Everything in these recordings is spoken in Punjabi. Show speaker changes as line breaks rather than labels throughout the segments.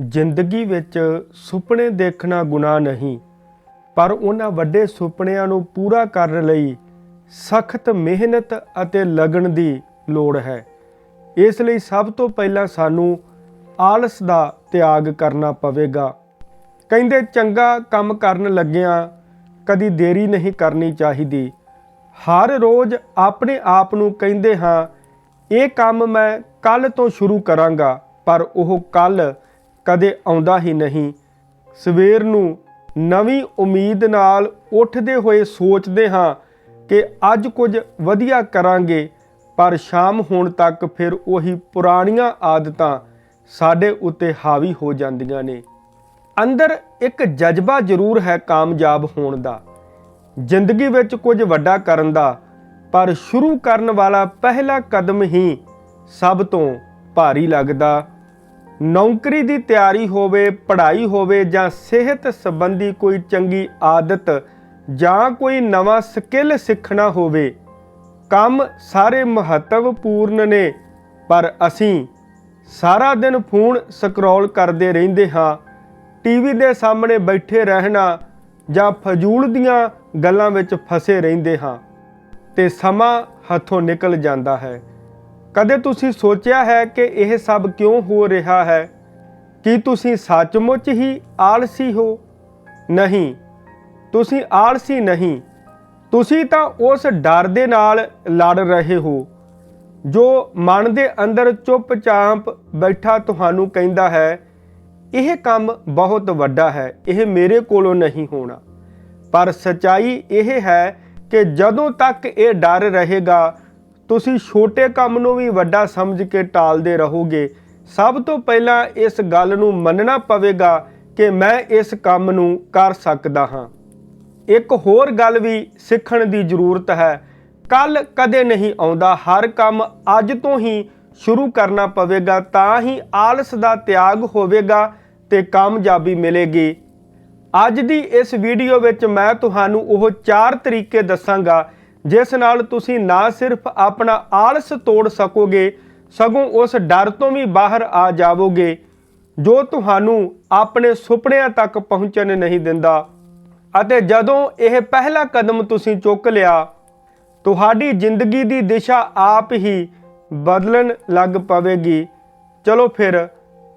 ਜ਼ਿੰਦਗੀ ਵਿੱਚ ਸੁਪਨੇ ਦੇਖਣਾ ਗੁਨਾਹ ਨਹੀਂ, ਪਰ ਉਹਨਾਂ ਵੱਡੇ ਸੁਪਨਿਆਂ ਨੂੰ ਪੂਰਾ ਕਰਨ ਲਈ ਸਖਤ ਮਿਹਨਤ ਅਤੇ ਲਗਨ ਦੀ ਲੋੜ ਹੈ। ਇਸ ਲਈ ਸਭ ਤੋਂ ਪਹਿਲਾਂ ਸਾਨੂੰ ਆਲਸ ਦਾ ਤਿਆਗ ਕਰਨਾ ਪਵੇਗਾ। ਕਹਿੰਦੇ ਚੰਗਾ ਕੰਮ ਕਰਨ ਲੱਗਿਆਂ ਕਦੀ ਦੇਰੀ ਨਹੀਂ ਕਰਨੀ ਚਾਹੀਦੀ। ਹਰ ਰੋਜ਼ ਆਪਣੇ ਆਪ ਨੂੰ ਕਹਿੰਦੇ ਹਾਂ, ਇਹ ਕੰਮ ਮੈਂ ਕੱਲ ਤੋਂ ਸ਼ੁਰੂ ਕਰਾਂਗਾ, ਪਰ ਉਹ ਕੱਲ ਕਦੇ ਆਉਂਦਾ ਹੀ ਨਹੀਂ। ਸਵੇਰ ਨੂੰ ਨਵੀਂ ਉਮੀਦ ਨਾਲ ਉੱਠਦੇ ਹੋਏ ਸੋਚਦੇ ਹਾਂ ਕਿ ਅੱਜ ਕੁਝ ਵਧੀਆ ਕਰਾਂਗੇ, ਪਰ ਸ਼ਾਮ ਹੋਣ ਤੱਕ ਫਿਰ ਉਹੀ ਪੁਰਾਣੀਆਂ ਆਦਤਾਂ ਸਾਡੇ ਉੱਤੇ ਹਾਵੀ ਹੋ ਜਾਂਦੀਆਂ ਨੇ। ਅੰਦਰ ਇੱਕ ਜਜ਼ਬਾ ਜ਼ਰੂਰ ਹੈ ਕਾਮਯਾਬ ਹੋਣ ਦਾ। ਜ਼ਿੰਦਗੀ ਵਿੱਚ ਕੁਝ ਵੱਡਾ ਕਰਨ ਦਾ, ਪਰ ਸ਼ੁਰੂ ਕਰਨ ਵਾਲਾ ਪਹਿਲਾ ਕਦਮ ਹੀ ਸਭ ਤੋਂ ਭਾਰੀ ਲੱਗਦਾ। ਨੌਕਰੀ ਦੀ ਤਿਆਰੀ ਹੋਵੇ, ਪੜ੍ਹਾਈ ਹੋਵੇ ਜਾਂ ਸਿਹਤ ਸੰਬੰਧੀ ਕੋਈ ਚੰਗੀ ਆਦਤ ਜਾਂ ਕੋਈ ਨਵਾਂ ਸਕਿੱਲ ਸਿੱਖਣਾ ਹੋਵੇ, ਕੰਮ ਸਾਰੇ ਮਹੱਤਵਪੂਰਨ ਨੇ। ਪਰ ਅਸੀਂ ਸਾਰਾ ਦਿਨ ਫੋਨ ਸਕਰੋਲ ਕਰਦੇ ਰਹਿੰਦੇ ਹਾਂ ਟੀਵੀ ਦੇ ਸਾਹਮਣੇ ਬੈਠੇ ਰਹਿਣਾ ਜਾਂ ਫਜ਼ੂਲ ਦੀਆਂ ਗੱਲਾਂ ਵਿੱਚ ਫਸੇ ਰਹਿੰਦੇ ਹਾਂ ਤੇ ਸਮਾਂ ਹੱਥੋਂ ਨਿਕਲ ਜਾਂਦਾ ਹੈ। ਕਦੇ ਤੁਸੀਂ ਸੋਚਿਆ ਹੈ ਕਿ ਇਹ ਸਭ ਕਿਉਂ ਹੋ ਰਿਹਾ ਹੈ? ਕੀ ਤੁਸੀਂ ਸੱਚਮੁੱਚ ਹੀ ਆਲਸੀ ਹੋ? ਨਹੀਂ। ਤੁਸੀਂ ਆਲਸੀ ਨਹੀਂ। ਤੁਸੀਂ ਤਾਂ ਉਸ ਡਰ ਦੇ ਨਾਲ ਲੜ ਰਹੇ ਹੋ, ਜੋ ਮਨ ਦੇ ਅੰਦਰ ਚੁੱਪਚਾਪ ਬੈਠਾ ਤੁਹਾਨੂੰ ਕਹਿੰਦਾ ਹੈ, ਇਹ ਕੰਮ ਬਹੁਤ ਵੱਡਾ ਹੈ, ਇਹ ਮੇਰੇ ਕੋਲੋਂ ਨਹੀਂ ਹੋਣਾ। ਪਰ ਸਚਾਈ ਇਹ ਹੈ ਕਿ ਜਦੋਂ ਤੱਕ ਇਹ ਡਰ ਰਹੇਗਾ ਤੁਸੀਂ ਛੋਟੇ ਕੰਮ ਨੂੰ ਵੀ ਵੱਡਾ ਸਮਝ ਕੇ ਟਾਲਦੇ ਰਹੋਗੇ। ਸਭ ਤੋਂ ਪਹਿਲਾਂ ਇਸ ਗੱਲ ਨੂੰ ਮੰਨਣਾ ਪਵੇਗਾ ਕਿ ਮੈਂ ਇਸ ਕੰਮ ਨੂੰ ਕਰ ਸਕਦਾ ਹਾਂ। ਇੱਕ ਹੋਰ ਗੱਲ ਵੀ ਸਿੱਖਣ ਦੀ ਜ਼ਰੂਰਤ ਹੈ। ਕੱਲ ਕਦੇ ਨਹੀਂ ਆਉਂਦਾ, ਹਰ ਕੰਮ ਅੱਜ ਤੋਂ ਹੀ ਸ਼ੁਰੂ ਕਰਨਾ ਪਵੇਗਾ, ਤਾਂ ਹੀ ਆਲਸ ਦਾ ਤਿਆਗ ਹੋਵੇਗਾ ਤੇ ਕਾਮਯਾਬੀ ਮਿਲੇਗੀ। ਅੱਜ ਦੀ ਇਸ ਵੀਡੀਓ ਵਿੱਚ ਮੈਂ ਤੁਹਾਨੂੰ ਉਹ ਚਾਰ ਤਰੀਕੇ ਦੱਸਾਂਗਾ ਜਿਸ ਨਾਲ ਤੁਸੀਂ ਨਾ ਸਿਰਫ ਆਪਣਾ ਆਲਸ ਤੋੜ ਸਕੋਗੇ, ਸਗੋਂ ਉਸ ਡਰ ਤੋਂ ਵੀ ਬਾਹਰ ਆ ਜਾਵੋਗੇ, ਜੋ ਤੁਹਾਨੂੰ ਆਪਣੇ ਸੁਪਨਿਆਂ ਤੱਕ ਪਹੁੰਚਣ ਨਹੀਂ ਦਿੰਦਾ। ਅਤੇ ਜਦੋਂ ਇਹ ਪਹਿਲਾ ਕਦਮ ਤੁਸੀਂ ਚੁੱਕ ਲਿਆ, ਤੁਹਾਡੀ ਜ਼ਿੰਦਗੀ ਦੀ ਦਿਸ਼ਾ ਆਪ ਹੀ ਬਦਲਣ ਲੱਗ ਪਵੇਗੀ। ਚਲੋ ਫਿਰ,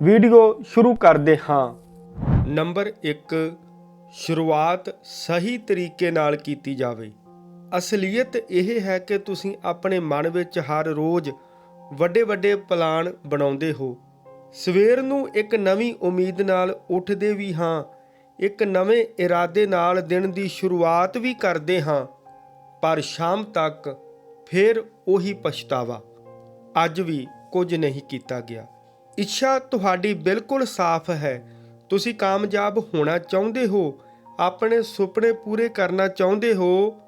ਵੀਡੀਓ ਸ਼ੁਰੂ ਕਰਦੇ ਹਾਂ। ਨੰਬਰ 1 ਸ਼ੁਰੂਆਤ ਸਹੀ ਤਰੀਕੇ ਨਾਲ ਕੀਤੀ ਜਾਵੇ। ਅਸਲੀਅਤ ਇਹ ਹੈ ਕਿ ਤੁਸੀਂ ਆਪਣੇ ਮਨ ਵਿੱਚ ਹਰ ਰੋਜ਼ ਵੱਡੇ ਵੱਡੇ ਪਲਾਨ ਬਣਾਉਂਦੇ ਹੋ। ਸਵੇਰ ਨੂੰ ਇੱਕ ਨਵੀਂ ਉਮੀਦ ਨਾਲ ਉੱਠਦੇ ਵੀ ਹਾਂ, ਇੱਕ ਨਵੇਂ ਇਰਾਦੇ ਨਾਲ ਦਿਨ ਦੀ ਸ਼ੁਰੂਆਤ ਵੀ ਕਰਦੇ ਹਾਂ, ਪਰ ਸ਼ਾਮ ਤੱਕ ਫਿਰ ਉਹੀ ਪਛਤਾਵਾ। ਅੱਜ ਵੀ ਕੁਝ ਨਹੀਂ ਕੀਤਾ ਗਿਆ। ਇੱਛਾ ਤੁਹਾਡੀ ਬਿਲਕੁਲ ਸਾਫ਼ ਹੈ। ਤੁਸੀਂ ਕਾਮਯਾਬ ਹੋਣਾ ਚਾਹੁੰਦੇ ਹੋ, ਆਪਣੇ ਸੁਪਨੇ ਪੂਰੇ ਕਰਨਾ ਚਾਹੁੰਦੇ ਹੋ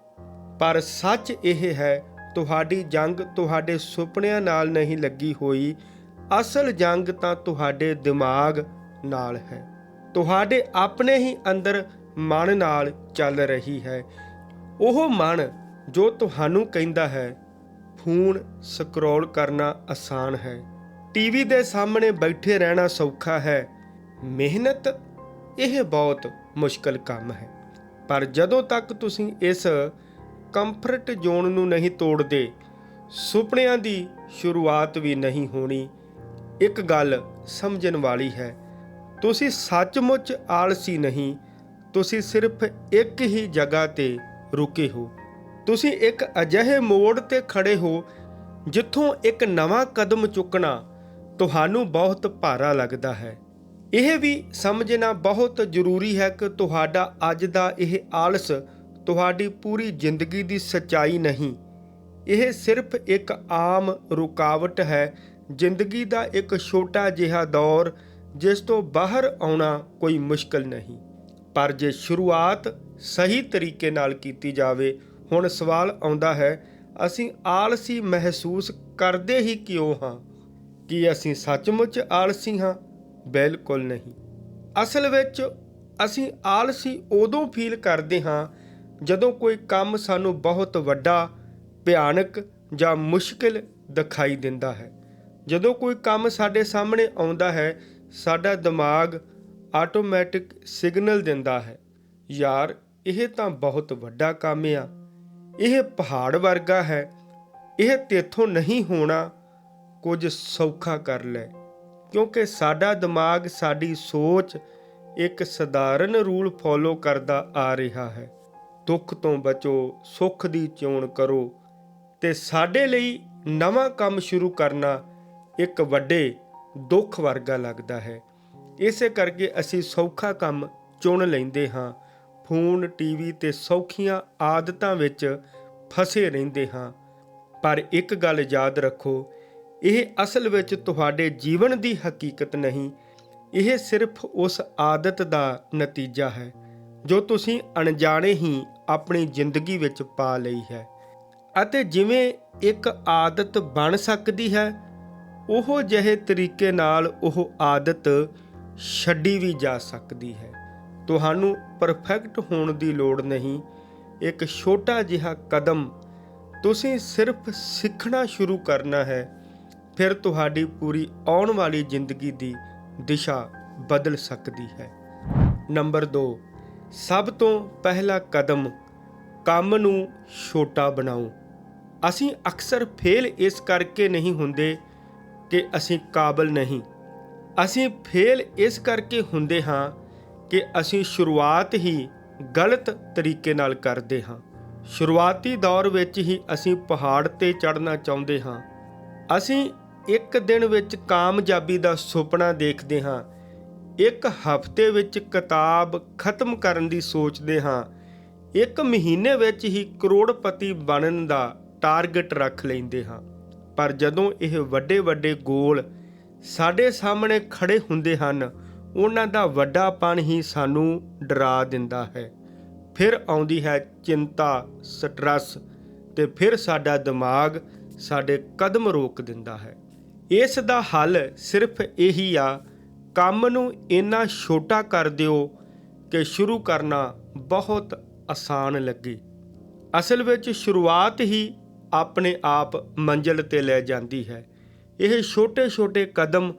ਪਰ ਸੱਚ ਇਹ ਹੈ, ਤੁਹਾਡੀ ਜੰਗ ਤੁਹਾਡੇ ਸੁਪਨਿਆਂ ਨਾਲ ਨਹੀਂ ਲੱਗੀ ਹੋਈ। ਅਸਲ ਜੰਗ ਤਾਂ ਤੁਹਾਡੇ ਦਿਮਾਗ ਨਾਲ ਹੈ। ਤੁਹਾਡੇ ਆਪਣੇ ਹੀ ਅੰਦਰ ਮਨ ਨਾਲ ਚੱਲ ਰਹੀ ਹੈ। ਉਹ ਮਨ ਜੋ ਤੁਹਾਨੂੰ ਕਹਿੰਦਾ ਹੈ, ਫੋਨ ਸਕਰੋਲ ਕਰਨਾ ਆਸਾਨ ਹੈ। ਟੀਵੀ ਦੇ ਸਾਹਮਣੇ ਬੈਠੇ ਰਹਿਣਾ ਸੌਖਾ ਹੈ। ਮਿਹਨਤ ਇਹ ਬਹੁਤ ਮੁਸ਼ਕਲ ਕੰਮ ਹੈ। ਪਰ ਜਦੋਂ ਤੱਕ ਤੁਸੀਂ ਇਸ ਕੰਫਰਟ ਜ਼ੋਨ ਨੂੰ ਨਹੀਂ ਤੋੜਦੇ। ਸੁਪਨਿਆਂ ਦੀ ਸ਼ੁਰੂਆਤ ਵੀ ਨਹੀਂ ਹੋਣੀ। ਇੱਕ ਗੱਲ ਸਮਝਣ ਵਾਲੀ ਹੈ, ਤੁਸੀਂ ਸੱਚਮੁੱਚ ਆਲਸੀ ਨਹੀਂ, ਤੁਸੀਂ ਸਿਰਫ ਇੱਕ ਹੀ ਜਗ੍ਹਾ ਤੇ ਰੁਕੇ ਹੋ। ਤੁਸੀਂ ਇੱਕ ਅਜਿਹੇ ਮੋੜ ਤੇ ਖੜੇ ਹੋ, ਜਿੱਥੋਂ ਇੱਕ ਨਵਾਂ ਕਦਮ ਚੁੱਕਣਾ ਤੁਹਾਨੂੰ ਬਹੁਤ ਭਾਰਾ ਲੱਗਦਾ ਹੈ। ਇਹ ਵੀ ਸਮਝਣਾ ਬਹੁਤ ਜ਼ਰੂਰੀ ਹੈ ਕਿ ਤੁਹਾਡਾ ਅੱਜ ਦਾ ਇਹ ਆਲਸ ਤੁਹਾਡੀ ਪੂਰੀ ਜ਼ਿੰਦਗੀ ਦੀ ਸੱਚਾਈ ਨਹੀਂ। ਇਹ ਸਿਰਫ ਇੱਕ ਆਮ ਰੁਕਾਵਟ ਹੈ। ਜ਼ਿੰਦਗੀ ਦਾ ਇੱਕ ਛੋਟਾ ਜਿਹਾ ਦੌਰ, ਜਿਸ ਤੋਂ ਬਾਹਰ ਆਉਣਾ ਕੋਈ ਮੁਸ਼ਕਲ ਨਹੀਂ। ਪਰ ਜੇ ਸ਼ੁਰੂਆਤ ਸਹੀ ਤਰੀਕੇ ਨਾਲ ਕੀਤੀ ਜਾਵੇ, ਹੁਣ ਸਵਾਲ ਆਉਂਦਾ ਹੈ, ਅਸੀਂ ਆਲਸੀ ਮਹਿਸੂਸ ਕਰਦੇ ਹੀ ਕਿਉਂ ਹਾਂ? ਕੀ ਅਸੀਂ ਸੱਚਮੁੱਚ ਆਲਸੀ ਹਾਂ? ਬਿਲਕੁਲ ਨਹੀਂ। ਅਸਲ ਵਿੱਚ ਅਸੀਂ ਆਲਸੀ ਉਦੋਂ ਫੀਲ ਕਰਦੇ ਹਾਂ ਜਦੋਂ ਕੋਈ ਕੰਮ ਸਾਨੂੰ ਬਹੁਤ ਵੱਡਾ, ਭਿਆਨਕ ਜਾਂ ਮੁਸ਼ਕਿਲ ਦਿਖਾਈ ਦਿੰਦਾ ਹੈ। ਜਦੋਂ ਕੋਈ ਕੰਮ ਸਾਡੇ ਸਾਹਮਣੇ ਆਉਂਦਾ ਹੈ, ਸਾਡਾ ਦਿਮਾਗ ਆਟੋਮੈਟਿਕ ਸਿਗਨਲ ਦਿੰਦਾ ਹੈ। ਯਾਰ, ਇਹ ਤਾਂ ਬਹੁਤ ਵੱਡਾ ਕੰਮ ਆ। ਇਹ ਪਹਾੜ ਵਰਗਾ ਹੈ। ਇਹ ਤੇਥੋਂ ਨਹੀਂ ਹੋਣਾ। ਕੁਝ ਸੌਖਾ ਕਰ ਲੈ। ਕਿਉਂਕਿ ਸਾਡਾ ਦਿਮਾਗ, ਸਾਡੀ ਸੋਚ ਇੱਕ ਸਧਾਰਨ ਰੂਲ ਫੋਲੋ ਕਰਦਾ ਆ ਰਿਹਾ ਹੈ। ਦੁੱਖ ਤੋਂ ਬਚੋ, ਸੁੱਖ ਦੀ ਚੋਣ ਕਰੋ ਤੇ ਸਾਡੇ ਲਈ ਨਵਾਂ ਕੰਮ ਸ਼ੁਰੂ ਕਰਨਾ ਇੱਕ ਵੱਡੇ ਦੁੱਖ ਵਰਗਾ ਲੱਗਦਾ ਹੈ। ਇਸੇ ਕਰਕੇ ਅਸੀਂ ਸੌਖਾ ਕੰਮ ਚੁਣ ਲੈਂਦੇ ਹਾਂ। ਫੋਨ, ਟੀਵੀ ਤੇ ਸੌਖੀਆਂ ਆਦਤਾਂ ਵਿੱਚ ਫਸੇ ਰਹਿੰਦੇ ਹਾਂ। ਪਰ ਇੱਕ ਗੱਲ ਯਾਦ ਰੱਖੋ, ਇਹ ਅਸਲ ਵਿੱਚ ਤੁਹਾਡੇ ਜੀਵਨ ਦੀ ਹਕੀਕਤ ਨਹੀਂ, ਇਹ ਸਿਰਫ ਉਸ ਆਦਤ ਦਾ ਨਤੀਜਾ ਹੈ, ਜੋ ਤੁਸੀਂ ਅਣਜਾਣੇ ਹੀ ਆਪਣੀ ਜ਼ਿੰਦਗੀ ਵਿੱਚ ਪਾ ਲਈ ਹੈ ਅਤੇ ਜਿਵੇਂ ਇੱਕ ਆਦਤ ਬਣ ਸਕਦੀ ਹੈ, ਉਹ ਜਿਹੇ ਤਰੀਕੇ ਨਾਲ ਉਹ ਆਦਤ ਛੱਡੀ ਵੀ ਜਾ ਸਕਦੀ ਹੈ। ਤੁਹਾਨੂੰ ਪਰਫੈਕਟ ਹੋਣ ਦੀ ਲੋੜ ਨਹੀਂ। ਇੱਕ ਛੋਟਾ ਜਿਹਾ ਕਦਮ ਤੁਸੀਂ ਸਿਰਫ ਸਿੱਖਣਾ ਸ਼ੁਰੂ ਕਰਨਾ ਹੈ, ਫਿਰ ਤੁਹਾਡੀ ਪੂਰੀ ਆਉਣ ਵਾਲੀ ਜ਼ਿੰਦਗੀ ਦੀ ਦਿਸ਼ਾ ਬਦਲ ਸਕਦੀ ਹੈ। ਨੰਬਰ 2 ਸਭ ਤੋਂ ਪਹਿਲਾ ਕਦਮ ਕੰਮ ਨੂੰ ਛੋਟਾ ਬਣਾਓ। ਅਸੀਂ ਅਕਸਰ ਫੇਲ ਇਸ ਕਰਕੇ ਨਹੀਂ ਹੁੰਦੇ ਕਿ ਅਸੀਂ ਕਾਬਲ ਨਹੀਂ। ਅਸੀਂ ਫੇਲ ਇਸ ਕਰਕੇ ਹੁੰਦੇ ਹਾਂ ਕਿ ਅਸੀਂ ਸ਼ੁਰੂਆਤ ਹੀ ਗਲਤ ਤਰੀਕੇ ਨਾਲ ਕਰਦੇ ਹਾਂ। ਸ਼ੁਰੂਆਤੀ ਦੌਰ ਵਿੱਚ ਹੀ ਅਸੀਂ ਪਹਾੜ ਤੇ ਚੜ੍ਹਨਾ ਚਾਹੁੰਦੇ ਹਾਂ। ਅਸੀਂ ਇੱਕ ਦਿਨ ਵਿੱਚ ਕਾਮਯਾਬੀ ਦਾ ਸੁਪਨਾ ਦੇਖਦੇ ਹਾਂ ਇੱਕ ਹਫ਼ਤੇ ਵਿੱਚ ਕਿਤਾਬ ਖਤਮ ਕਰਨ ਦੀ ਸੋਚਦੇ ਹਾਂ। ਇੱਕ ਮਹੀਨੇ ਵਿੱਚ ਹੀ ਕਰੋੜਪਤੀ ਬਣਨ ਦਾ ਟਾਰਗੇਟ ਰੱਖ ਲੈਂਦੇ ਹਾਂ। ਪਰ ਜਦੋਂ ਇਹ ਵੱਡੇ ਵੱਡੇ ਗੋਲ ਸਾਡੇ ਸਾਹਮਣੇ ਖੜੇ ਹੁੰਦੇ ਹਨ, ਉਹਨਾਂ ਦਾ ਵੱਡਾਪਣ ਹੀ ਸਾਨੂੰ ਡਰਾ ਦਿੰਦਾ ਹੈ। ਫਿਰ ਆਉਂਦੀ ਹੈ ਚਿੰਤਾ, ਸਟ੍ਰੈਸ ਤੇ ਫਿਰ ਸਾਡਾ ਦਿਮਾਗ ਸਾਡੇ ਕਦਮ ਰੋਕ ਦਿੰਦਾ ਹੈ। ਇਸ ਦਾ ਹੱਲ ਸਿਰਫ ਇਹੀ ਆ ਕੰਮ ਨੂੰ ਇੰਨਾ ਛੋਟਾ ਕਰ ਦਿਓ ਕਿ ਸ਼ੁਰੂ ਕਰਨਾ ਬਹੁਤ ਆਸਾਨ ਲੱਗੇ। ਅਸਲ ਵਿੱਚ ਸ਼ੁਰੂਆਤ ਹੀ ਆਪਣੇ ਆਪ ਮੰਜ਼ਿਲ ਤੇ ਲੈ ਜਾਂਦੀ ਹੈ। ਇਹ ਛੋਟੇ-ਛੋਟੇ ਕਦਮ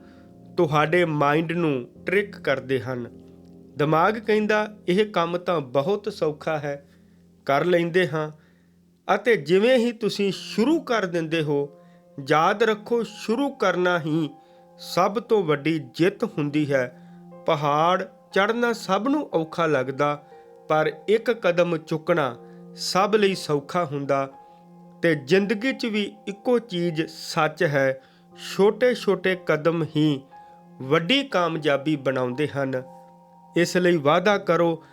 ਤੁਹਾਡੇ ਮਾਈਂਡ ਨੂੰ ਟ੍ਰਿਕ ਕਰਦੇ ਹਨ। ਦਿਮਾਗ ਕਹਿੰਦਾ, ਇਹ ਕੰਮ ਤਾਂ ਬਹੁਤ ਸੌਖਾ ਹੈ, ਕਰ ਲੈਂਦੇ ਹਾਂ। ਅਤੇ ਜਿਵੇਂ ਹੀ ਤੁਸੀਂ ਸ਼ੁਰੂ ਕਰ ਦਿੰਦੇ ਹੋ, ਯਾਦ ਰੱਖੋ, ਸ਼ੁਰੂ ਕਰਨਾ ਹੀ ਸਭ ਤੋਂ ਵੱਡੀ ਜਿੱਤ ਹੁੰਦੀ ਹੈ। ਪਹਾੜ ਚੜ੍ਹਨਾ ਸਭ ਨੂੰ ਔਖਾ ਲੱਗਦਾ, ਪਰ ਇੱਕ ਕਦਮ ਚੁੱਕਣਾ ਸਭ ਲਈ ਸੌਖਾ ਹੁੰਦਾ। ਤੇ ਜ਼ਿੰਦਗੀ 'ਚ ਵੀ ਇੱਕੋ ਚੀਜ਼ ਸੱਚ ਹੈ, ਛੋਟੇ-ਛੋਟੇ ਕਦਮ ਹੀ ਵੱਡੀ ਕਾਮਯਾਬੀ ਬਣਾਉਂਦੇ ਹਨ। ਇਸ ਲਈ ਵਾਅਦਾ ਕਰੋ,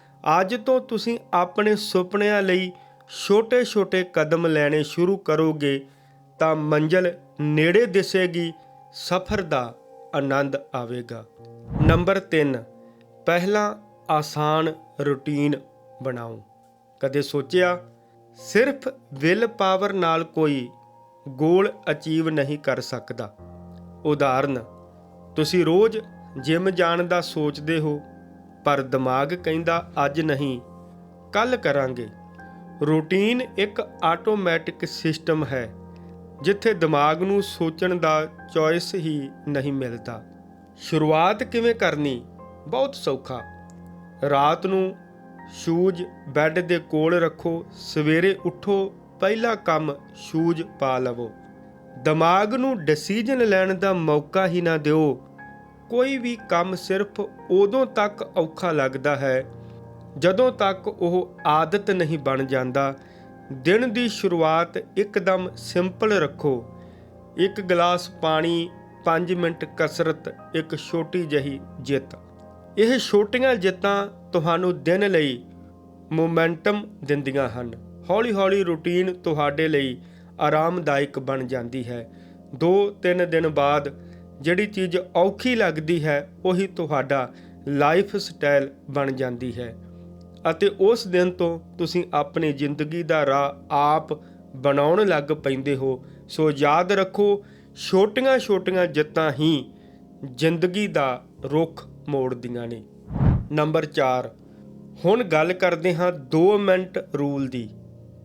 ਅੱਜ ਤੋਂ ਤੁਸੀਂ ਆਪਣੇ ਸੁਪਨਿਆਂ ਲਈ ਛੋਟੇ-ਛੋਟੇ ਕਦਮ ਲੈਣੇ ਸ਼ੁਰੂ ਕਰੋਗੇ, ਤਾਂ ਮੰਜ਼ਲ ਨੇੜੇ ਦਿਸੇਗੀ। ਸਫ਼ਰ ਦਾ ਆਨੰਦ ਆਵੇਗਾ। ਨੰਬਰ 3 ਪਹਿਲਾਂ ਆਸਾਨ ਰੁਟੀਨ ਬਣਾਓ। ਕਦੇ ਸੋਚਿਆ, ਸਿਰਫ ਵਿਲ ਪਾਵਰ ਨਾਲ ਕੋਈ ਗੋਲ ਅਚੀਵ ਨਹੀਂ ਕਰ ਸਕਦਾ। ਉਦਾਹਰਨ, ਤੁਸੀਂ ਰੋਜ਼ ਜਿਮ ਜਾਣ ਦਾ ਸੋਚਦੇ ਹੋ, ਪਰ ਦਿਮਾਗ ਕਹਿੰਦਾ, ਅੱਜ ਨਹੀਂ ਕੱਲ ਕਰਾਂਗੇ। ਰੂਟੀਨ ਇੱਕ ਆਟੋਮੈਟਿਕ ਸਿਸਟਮ ਹੈ। ਜਿੱਥੇ ਦਿਮਾਗ ਨੂੰ ਸੋਚਣ ਦਾ ਚੋਇਸ ਹੀ ਨਹੀਂ ਮਿਲਦਾ। ਸ਼ੁਰੂਆਤ ਕਿਵੇਂ ਕਰਨੀ? ਬਹੁਤ ਸੌਖਾ। ਰਾਤ ਨੂੰ ਸ਼ੂਜ਼ ਬੈੱਡ ਦੇ ਕੋਲ ਰੱਖੋ, ਸਵੇਰੇ ਉੱਠੋ, ਪਹਿਲਾ ਕੰਮ ਸ਼ੂਜ਼ ਪਾ ਲਵੋ। ਦਿਮਾਗ ਨੂੰ ਡਿਸੀਜਨ ਲੈਣ ਦਾ ਮੌਕਾ ਹੀ ਨਾ ਦਿਓ। ਕੋਈ ਵੀ ਕੰਮ ਸਿਰਫ ਉਦੋਂ ਤੱਕ ਔਖਾ ਲੱਗਦਾ ਹੈ, ਜਦੋਂ ਤੱਕ ਉਹ ਆਦਤ ਨਹੀਂ ਬਣ ਜਾਂਦਾ ਦਿਨ ਦੀ ਸ਼ੁਰੂਆਤ ਇੱਕਦਮ ਸਿੰਪਲ ਰੱਖੋ। ਇੱਕ ਗਲਾਸ ਪਾਣੀ 5 ਮਿੰਟ ਕਸਰਤ, ਇੱਕ ਛੋਟੀ ਜਹੀ ਜਿੱਤ। ਇਹ ਛੋਟੀਆਂ ਜਿੱਤਾਂ ਤੁਹਾਨੂੰ ਦਿਨ ਲਈ ਮੋਮੈਂਟਮ ਦਿੰਦੀਆਂ ਹਨ। ਹੌਲੀ-ਹੌਲੀ ਰੁਟੀਨ ਤੁਹਾਡੇ ਲਈ ਆਰਾਮਦਾਇਕ ਬਣ ਜਾਂਦੀ ਹੈ। 2-3 ਦਿਨ ਬਾਅਦ ਜਿਹੜੀ ਚੀਜ਼ ਔਖੀ ਲੱਗਦੀ ਹੈ, ਉਹੀ ਤੁਹਾਡਾ ਲਾਈਫ ਸਟਾਈਲ ਬਣ ਜਾਂਦੀ ਹੈ। ਅਤੇ ਉਸ ਦਿਨ ਤੋਂ ਤੁਸੀਂ ਆਪਣੀ ਜ਼ਿੰਦਗੀ ਦਾ ਰਾਹ ਆਪ ਬਣਾਉਣ ਲੱਗ ਪੈਂਦੇ ਹੋ। ਸੋ ਯਾਦ ਰੱਖੋ, ਛੋਟੀਆਂ-ਛੋਟੀਆਂ ਜਿੱਤਾਂ ਹੀ ਜ਼ਿੰਦਗੀ ਦਾ ਰੁਖ ਮੋੜਦੀਆਂ ਨੇ। ਨੰਬਰ 4 ਹੁਣ ਗੱਲ ਕਰਦੇ ਹਾਂ 2 ਮਿੰਟ ਰੂਲ ਦੀ।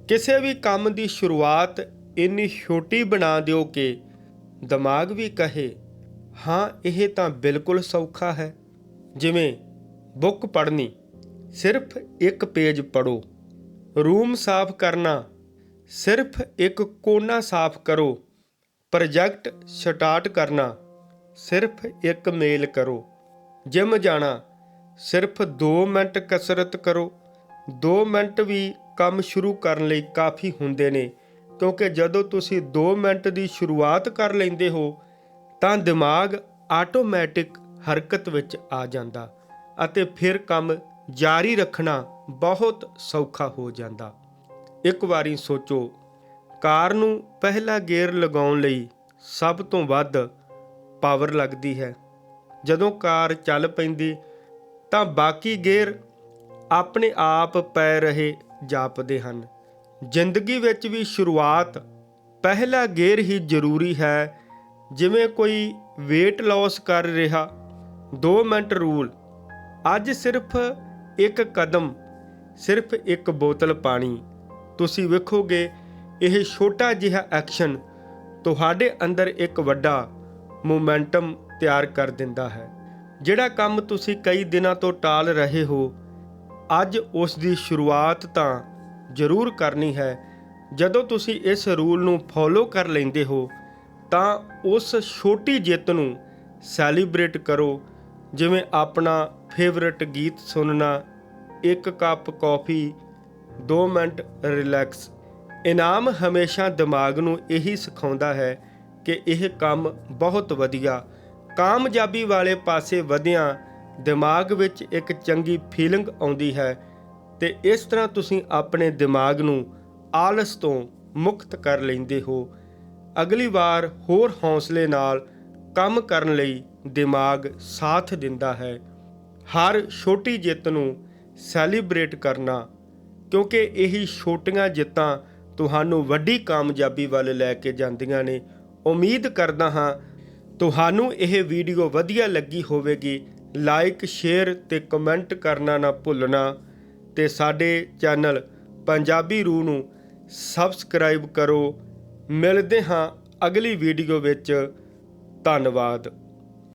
ਕਿਸੇ ਵੀ ਕੰਮ ਦੀ ਸ਼ੁਰੂਆਤ ਇੰਨੀ ਛੋਟੀ ਬਣਾ ਦਿਓ ਕਿ ਦਿਮਾਗ ਵੀ ਕਹੇ, ਹਾਂ, ਇਹ ਤਾਂ ਬਿਲਕੁਲ ਸੌਖਾ ਹੈ। ਜਿਵੇਂ ਬੁੱਕ ਪੜ੍ਹਨੀ। ਸਿਰਫ ਇੱਕ ਪੇਜ ਪੜੋ ਰੂਮ ਸਾਫ਼ ਕਰਨਾ। ਸਿਰਫ ਇੱਕ ਕੋਨਾ ਸਾਫ਼ ਕਰੋ। ਪ੍ਰੋਜੈਕਟ ਸਟਾਰਟ ਕਰਨਾ। ਸਿਰਫ ਇੱਕ ਮੇਲ ਕਰੋ। ਜਿਮ ਜਾਣਾ। ਸਿਰਫ 2 ਮਿੰਟ ਕਸਰਤ ਕਰੋ। 2 ਮਿੰਟ ਵੀ ਕੰਮ ਸ਼ੁਰੂ ਕਰਨ ਲਈ ਕਾਫੀ ਹੁੰਦੇ ਨੇ, ਕਿਉਂਕਿ ਜਦੋਂ ਤੁਸੀਂ 2 ਮਿੰਟ ਦੀ ਸ਼ੁਰੂਆਤ ਕਰ ਲੈਂਦੇ ਹੋ, ਤਾਂ ਦਿਮਾਗ ਆਟੋਮੈਟਿਕ ਹਰਕਤ ਵਿੱਚ ਆ ਜਾਂਦਾ ਅਤੇ ਫਿਰ ਕੰਮ ਜਾਰੀ ਰੱਖਣਾ ਬਹੁਤ ਸੌਖਾ ਹੋ ਜਾਂਦਾ। ਇੱਕ ਵਾਰੀ ਸੋਚੋ, ਕਾਰ ਨੂੰ ਪਹਿਲਾ ਗੇਅਰ ਲਗਾਉਣ ਲਈ ਸਭ ਤੋਂ ਵੱਧ ਪਾਵਰ ਲੱਗਦੀ ਹੈ। ਜਦੋਂ ਕਾਰ ਚੱਲ ਪੈਂਦੀ, ਤਾਂ ਬਾਕੀ ਗੇਅਰ ਆਪਣੇ ਆਪ ਪੈ ਰਹੇ ਜਾਪਦੇ ਹਨ। ਜ਼ਿੰਦਗੀ ਵਿੱਚ ਵੀ ਸ਼ੁਰੂਆਤ ਪਹਿਲਾ ਗੇਅਰ ਹੀ ਜ਼ਰੂਰੀ ਹੈ। ਜਿਵੇਂ ਕੋਈ weight loss ਕਰ ਰਿਹਾ 2 ਮਿੰਟ ਰੂਲ, ਅੱਜ ਸਿਰਫ ਇੱਕ ਕਦਮ, ਸਿਰਫ ਇੱਕ ਬੋਤਲ ਪਾਣੀ। ਤੁਸੀਂ ਵੇਖੋਗੇ, ਇਹ ਛੋਟਾ ਜਿਹਾ ਐਕਸ਼ਨ ਤੁਹਾਡੇ ਅੰਦਰ ਇੱਕ ਵੱਡਾ ਮੋਮੈਂਟਮ ਤਿਆਰ ਕਰ ਦਿੰਦਾ ਹੈ। ਜਿਹੜਾ ਕੰਮ ਤੁਸੀਂ ਕਈ ਦਿਨਾਂ ਤੋਂ ਟਾਲ ਰਹੇ ਹੋ, ਅੱਜ ਉਸ ਦੀ ਸ਼ੁਰੂਆਤ ਤਾਂ ਜ਼ਰੂਰ ਕਰਨੀ ਹੈ। ਜਦੋਂ ਤੁਸੀਂ ਇਸ ਰੂਲ ਨੂੰ ਫੋਲੋ ਕਰ ਲੈਂਦੇ ਹੋ, ਤਾਂ ਉਸ ਛੋਟੀ ਜਿੱਤ ਨੂੰ ਸੈਲੀਬ੍ਰੇਟ ਕਰੋ। ਜਿਵੇਂ ਆਪਣਾ ਫੇਵਰਿਟ ਗੀਤ ਸੁਣਨਾ, ਇੱਕ ਕੱਪ ਕੌਫੀ 2 ਮਿੰਟ ਰਿਲੈਕਸ ਇਨਾਮ ਹਮੇਸ਼ਾ ਦਿਮਾਗ ਨੂੰ ਇਹੀ ਸਿਖਾਉਂਦਾ ਹੈ ਕਿ ਇਹ ਕੰਮ ਬਹੁਤ ਵਧੀਆ, ਕਾਮਯਾਬੀ ਵਾਲੇ ਪਾਸੇ ਵਧਿਆਂ ਦਿਮਾਗ ਵਿੱਚ ਇੱਕ ਚੰਗੀ ਫੀਲਿੰਗ ਆਉਂਦੀ ਹੈ ਤੇ ਇਸ ਤਰ੍ਹਾਂ ਤੁਸੀਂ ਆਪਣੇ ਦਿਮਾਗ ਨੂੰ ਆਲਸ ਤੋਂ ਮੁਕਤ ਕਰ ਲੈਂਦੇ ਹੋ। ਅਗਲੀ ਵਾਰ ਹੋਰ ਹੌਸਲੇ ਨਾਲ ਕੰਮ ਕਰਨ ਲਈ ਦਿਮਾਗ ਸਾਥ ਦਿੰਦਾ ਹੈ। ਹਰ ਛੋਟੀ ਜਿੱਤ ਨੂੰ ਸੈਲੀਬ੍ਰੇਟ ਕਰਨਾ, ਕਿਉਂਕਿ ਇਹੀ ਛੋਟੀਆਂ ਜਿੱਤਾਂ ਤੁਹਾਨੂੰ ਵੱਡੀ ਕਾਮਯਾਬੀ ਵੱਲ ਲੈ ਕੇ ਜਾਂਦੀਆਂ ਨੇ। ਉਮੀਦ ਕਰਦਾ ਹਾਂ ਤੁਹਾਨੂੰ ਇਹ ਵੀਡੀਓ ਵਧੀਆ ਲੱਗੀ ਹੋਵੇਗੀ। ਲਾਈਕ, ਸ਼ੇਅਰ ਤੇ ਕਮੈਂਟ ਕਰਨਾ ਨਾ ਭੁੱਲਣਾ ਤੇ ਸਾਡੇ ਚੈਨਲ ਪੰਜਾਬੀ ਰੂ ਨੂੰ ਸਬਸਕ੍ਰਾਈਬ ਕਰੋ। ਮਿਲਦੇ ਹਾਂ ਅਗਲੀ ਵੀਡੀਓ ਵਿੱਚ। ਧੰਨਵਾਦ।